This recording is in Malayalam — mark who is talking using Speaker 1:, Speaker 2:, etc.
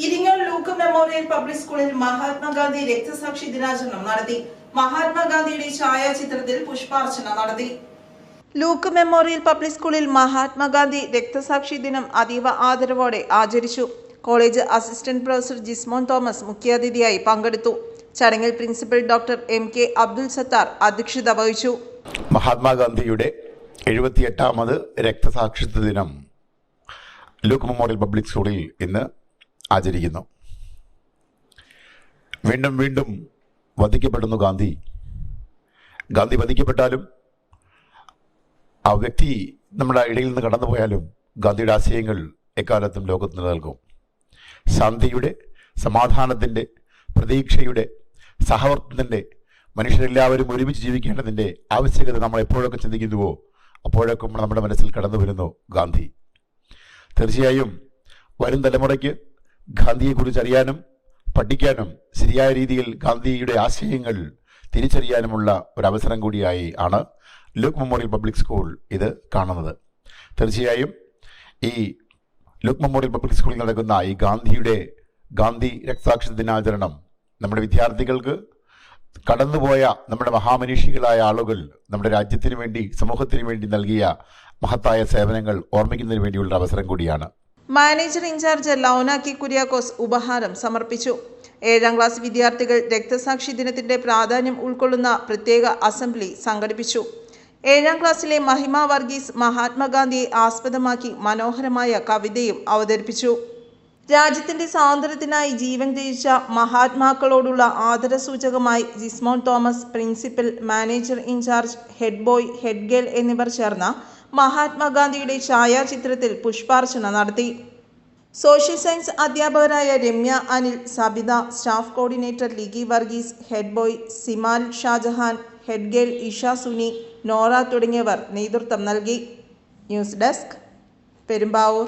Speaker 1: ഇരിങ്ങോൾ ലൂക്ക് മെമ്മോറിയൽ പബ്ലിക് സ്കൂളിൽ മഹാത്മാഗാന്ധി രക്തസാക്ഷി ദിനാചരണം നടത്തി. മഹാത്മാഗാന്ധിയുടെ ഛായാചിത്രത്തിൽ പുഷ്പാർച്ചന നടത്തി. ലൂക്ക് മെമ്മോറിയൽ പബ്ലിക് സ്കൂളിൽ മഹാത്മാഗാന്ധി രക്തസാക്ഷി ദിനം അതീവ ആദരവോടെ ആചരിച്ചു. College assistant professor Jismon Thomas മുഖ്യാതിഥിയായി പങ്കെടുത്തു. ചടങ്ങിൽ principal doctor M K Abdul Sathar അധ്യക്ഷത വഹിച്ചു.
Speaker 2: മഹാത്മാഗാന്ധിയുടെ എഴുപത്തിയെട്ടാമത് രക്തസാക്ഷിത്വ ദിനം. ലൂക്ക് മെമ്മോറിയൽ പബ്ലിക് സ്കൂളിൽ ഇന്ന് ആചരിക്കുന്നു. വീണ്ടും വീണ്ടും വധിക്കപ്പെടുന്നു ഗാന്ധി. ഗാന്ധി വധിക്കപ്പെട്ടാലും ആ വ്യക്തി നമ്മുടെ ഇടയിൽ നിന്ന് കടന്നുപോയാലും ഗാന്ധിയുടെ ആശയങ്ങൾ എക്കാലത്തും ലോകത്ത് നിലനിൽക്കും. ശാന്തിയുടെ സമാധാനത്തിന്റെ പ്രതീക്ഷയുടെ സഹവർത്തത്തിന്റെ മനുഷ്യരെല്ലാവരും ഒരുമിച്ച് ജീവിക്കേണ്ടതിന്റെ ആവശ്യകത നമ്മൾ എപ്പോഴൊക്കെ ചിന്തിക്കുന്നുവോ അപ്പോഴൊക്കെ നമ്മുടെ മനസ്സിൽ കടന്നു വരുന്നു ഗാന്ധി. തീർച്ചയായും വരും തലമുറയ്ക്ക് ഗാന്ധിയെക്കുറിച്ച് അറിയാനും പഠിക്കാനും ശരിയായ രീതിയിൽ ഗാന്ധിയുടെ ആശയങ്ങൾ തിരിച്ചറിയാനുമുള്ള ഒരു അവസരം കൂടിയായി ആണ് ലുക്ക് മെമ്മോറിയൽ പബ്ലിക് സ്കൂൾ ഇത് കാണുന്നത്. തീർച്ചയായും ഈ ലുക്ക് മെമ്മോറിയൽ പബ്ലിക് സ്കൂളിൽ നടക്കുന്ന ഈ ഗാന്ധിയുടെ ഗാന്ധി രക്തസാക്ഷി ദിനാചരണം നമ്മുടെ വിദ്യാർത്ഥികൾക്ക് കടന്നുപോയ നമ്മുടെ മഹാമനീഷികളായ ആളുകൾ നമ്മുടെ രാജ്യത്തിന് വേണ്ടി സമൂഹത്തിന് വേണ്ടി നൽകിയ മഹത്തായ സേവനങ്ങൾ ഓർമ്മിക്കുന്നതിന് വേണ്ടിയുള്ള അവസരം കൂടിയാണ്.
Speaker 1: Manager in charge Louna K Kuriakose ഉപഹാരം സമർപ്പിച്ചു. ഏഴാം ക്ലാസ് വിദ്യാർത്ഥികൾ രക്തസാക്ഷി ദിനത്തിന്റെ പ്രാധാന്യം ഉൾക്കൊള്ളുന്ന പ്രത്യേക അസംബ്ലി സംഘടിപ്പിച്ചു. ഏഴാം ക്ലാസ്സിലെ മഹിമ വർഗീസ് മഹാത്മാഗാന്ധിയെ ആസ്പദമാക്കി മനോഹരമായ കവിതയും അവതരിപ്പിച്ചു. രാജ്യത്തിന്റെ സ്വാതന്ത്ര്യത്തിനായി ജീവൻ ത്യജിച്ച മഹാത്മാക്കളോടുള്ള ആദരസൂചകമായി Jismon Thomas principal manager in charge head boy head girl എന്നിവർ ചേർന്ന മഹാത്മാഗാന്ധിയുടെ ഛായാചിത്രത്തിൽ പുഷ്പാർച്ചന നടത്തി. സോഷ്യൽ സയൻസ് അധ്യാപകരായ Ramya Anil Sabitha staff coordinator Ligi Varghese head boy Simal Shajahan head girl Isha Suni Nora തുടങ്ങിയവർ നേതൃത്വം നൽകി. News desk Perumbavoor.